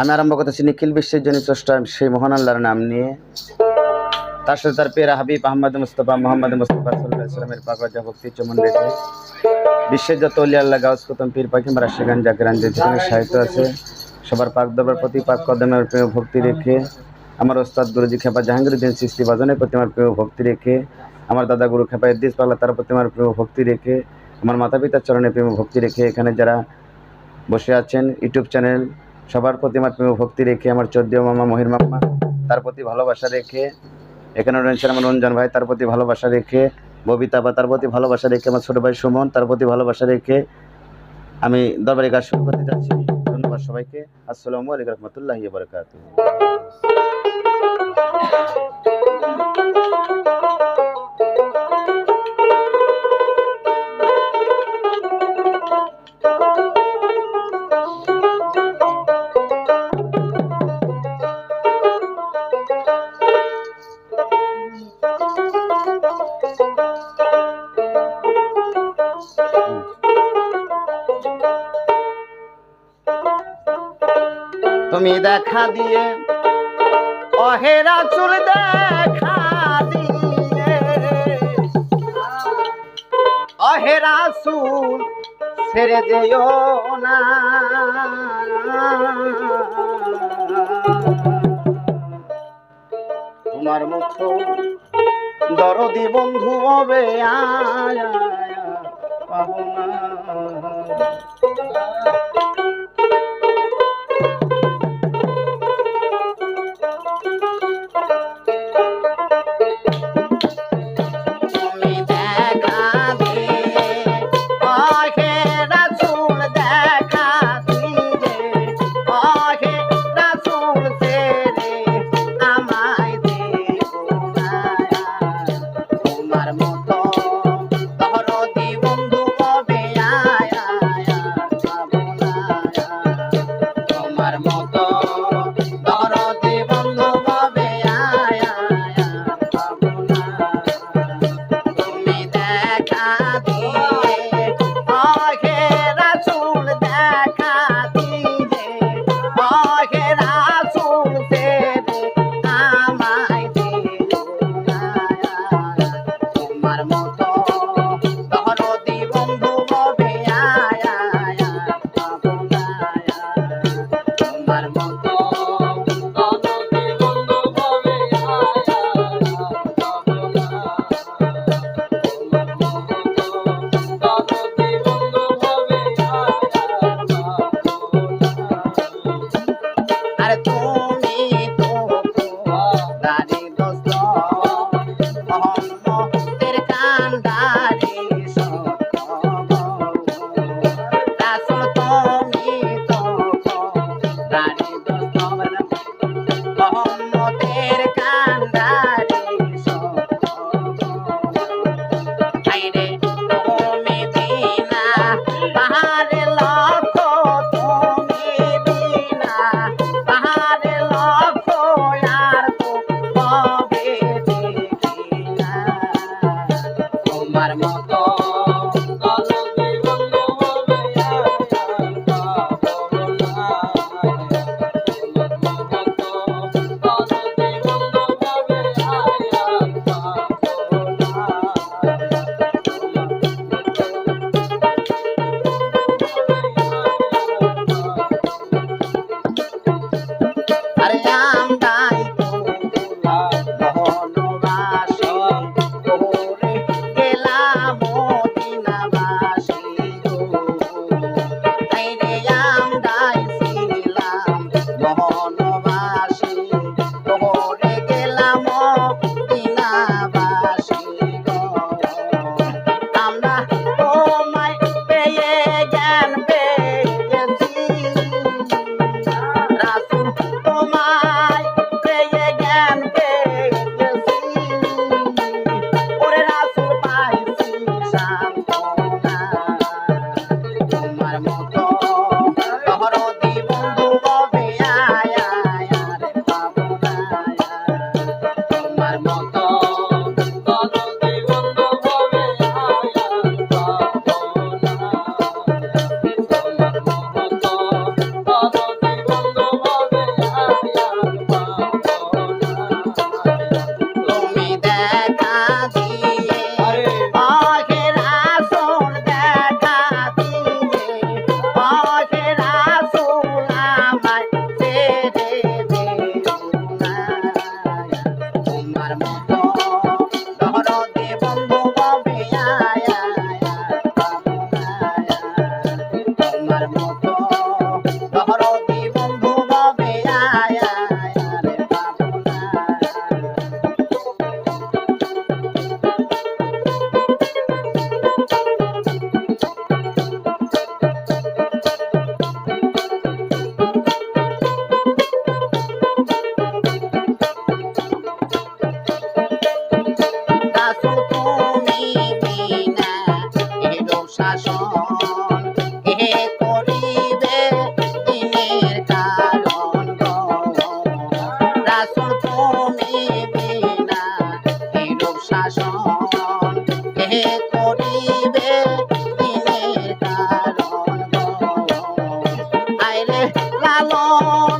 আমি আরম্ভ করতেছি নিখিল বিশ্বের জন্য স্রষ্টা সেই মহান আল্লাহর নাম নিয়ে। তার সাথে তার পেরা হাবিব আহমদ মুস্তফা, মোহাম্মদ মুস্তফা সাল্লাহ ইসলামের পাকজা ভক্তি চমন রেখে বিশ্বের যত অলি আল্লাহ, গাউস কুতম, পীর পাখি মারা সেখান জাকিরান, যে সাহিত্য আছে, সবার পাক দরবার, প্রতি পাক কদমের প্রেম ভক্তি রেখে, আমার ওস্তাদ গুরুজি খেপা জাহাঙ্গীর জাহাঙ্গীরুদ্দিন সৃষ্টি বাজনের প্রতি আমার প্রেম ভক্তি রেখে, আমার দাদা গুরু খেপা ইদ্দিস পাল্লা তার প্রতি আমার প্রেম ভক্তি রেখে, আমার মাতা পিতার চরণে প্রেম ভক্তি রেখে এখানে যারা বসে আছেন, ইউটিউব চ্যানেল সবার প্রতি আমার প্রেম ভক্তি রেখে আমার চোদ্দ মামা, মহির মামা, তার প্রতি ভালোবাসা রেখে, এখানে রয়েছেন আমার রঞ্জন ভাই, তার প্রতি ভালোবাসা রেখে, ববিতা বা তার প্রতি ভালোবাসা রেখে, আমার ছোট ভাই সুমন, তার প্রতি ভালোবাসা রেখে আমি দরবারে কাজ শুরু করতে যাচ্ছি। ধন্যবাদ সবাইকে। আসসালামু আলাইকুম রহমতুল্লাহ বরকাত তুমি দেখা দিয়ে অহেরা চুল দেখা দিয়ে। অহেরা চুল ছেড়ে যেও না। তোমার মতো দরদি বন্ধু হবে আয়, পাবো না। along.